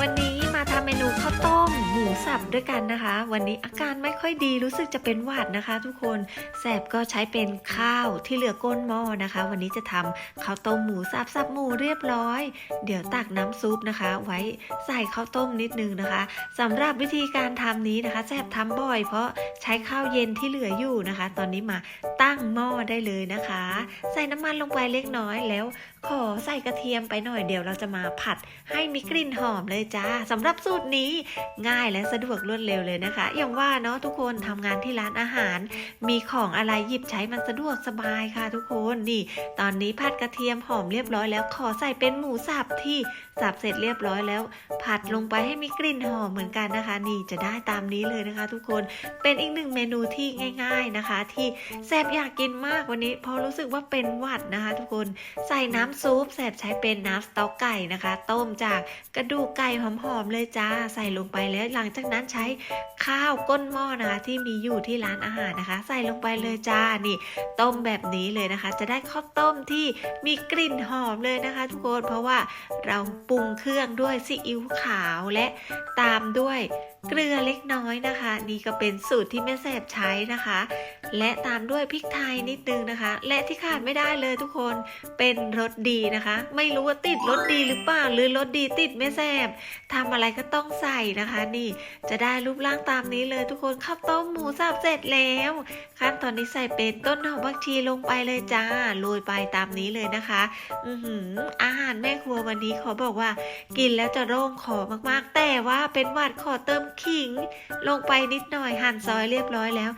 วันนี้ มาทำเมนูข้าวต้มหมูสับด้วยกันนะคะ วันนี้อาการไม่ค่อยดีรู้สึกจะเป็นหวัดนะคะ ทุกคนแสบก็ใช้เป็นข้าวที่เหลือก้นหม้อนะคะ วันนี้จะทำข้าวต้มหมูสับสับหมูเรียบร้อย เดี๋ยวตักน้ำซุปนะคะ ไว้ใส่ข้าวต้มนิดนึงนะคะสำหรับวิธีการทำนี้นะคะแสบทำบ่อย เพราะใช้ข้าวเย็นที่เหลืออยู่นะคะ ตอนนี้มาตั้งหม้อได้เลยนะคะ ใส่น้ำมันลงไปเล็กน้อยแล้ว ขอใส่กระเทียมไปหน่อยเดี๋ยวเราจะมาผัดให้มีกลิ่นหอมเลยจ้าสำหรับสูตรนี้ง่ายและสะดวกรวดเร็วเลยนะคะ อย่างว่าเนาะทุกคนทำงานที่ร้านอาหาร มีของอะไรหยิบใช้มันสะดวกสบายค่ะทุกคนนี่ ตอนนี้ผัดกระเทียมหอมเรียบร้อยแล้วขอใส่เป็นหมูสับที่สับเสร็จเรียบร้อยแล้ว ผัดลงไปให้มีกลิ่นหอมเหมือนกันนะคะ นี่จะได้ตามนี้เลยนะคะ ทุกคนเป็นอีกหนึ่งเมนูที่ง่าย ๆนะคะ ที่แซบอยากกินมากวันนี้พราะรู้สึกว่าเป็นหวัดนะคะ ทุกคนใส่น้ำซุปแสบใช้เป็นน้ำสต๊อกไก่นะคะ ต้มจากกระดูกไก่หอมๆเลยจ้าใส่ลงไปแล้วหลังจากนั้นใช้ข้าวก้นหม้อนะคะที่มีอยู่ที่ร้านอาหารนะคะ ใส่ลงไปเลยจ้านี่ ต้มแบบนี้เลยนะคะ จะได้ข้าวต้มที่มีกลิ่นหอมเลยนะคะ ทุกคนเพราะว่าเราปรุงเครื่องด้วยซีอิ๊วขาวและตามด้วยเกลือเล็กน้อยนะคะ นี่ก็เป็นสูตรที่แม่แสบใช้นะคะ และตามด้วยพริกไทยนิดนึงนะคะ และที่ขาดไม่ได้เลยทุกคนเป็นรสดีนะคะ ไม่รู้ว่าติดรสดีหรือเปล่าหรือรสดีติดไม่แซบทำอะไรก็ต้องใส่นะคะ นี่จะได้รูปร่างตามนี้เลยทุกคนข้าวต้มหมูสับเสร็จแล้วขั้นตอนนี้ใส่เป็นต้นหอมผักชีลงไปเลยจ้าโรยไปตามนี้เลยนะคะ อือหืออาหารแม่ครัววันนี้ขอบอกว่า กินแล้วจะโร่งคอมากๆ แต่ว่าเป็นหวัดขอเติมขิง ลงไปนิดหน่อยหั่นซอยเรียบร้อยแล้ว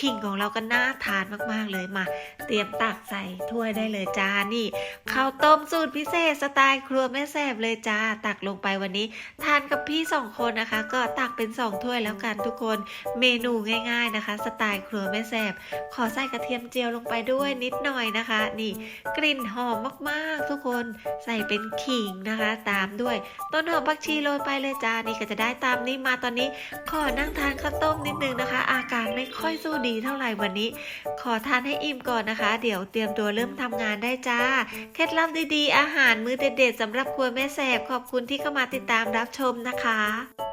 ขิงของเราก็น่าทานมากๆเลยมา เตรียมตักใส่ถ้วยได้เลยจ้านี่ข้าวต้มสูตรพิเศษสไตล์ครัวแม่แสบเลยจ้าตักลงไปวันนี้ ทานกับพี่สองคนนะคะ ก็ตักเป็นสองถ้วยแล้วกันทุกคนเมนูง่ายๆนะคะ สไตล์ครัวแม่แสบ ขอใส่กระเทียมเจียวลงไปด้วยนิดหน่อยนะคะ นี่กลิ่นหอมมากๆ ทุกคนใส่เป็นขิงนะคะ ตามด้วยต้นหอมผักชีโรยไปเลยจ้านี่ก็จะได้ตามนี้มาตอนนี้ ขอนั่งทานข้าวต้มนิดนึงนะคะ อาการไม่ค่อยสู้ดีเท่าไหร่วันนี้ ขอทานให้อิ่มก่อนนะคะ เดี๋ยวเตรียมตัวเริ่มทำงานได้จ้า เคล็ดลับดีๆ อาหารมื้อเด็ดๆสำหรับครัวแม่แสบขอบคุณที่เข้ามาติดตามรับชมนะคะ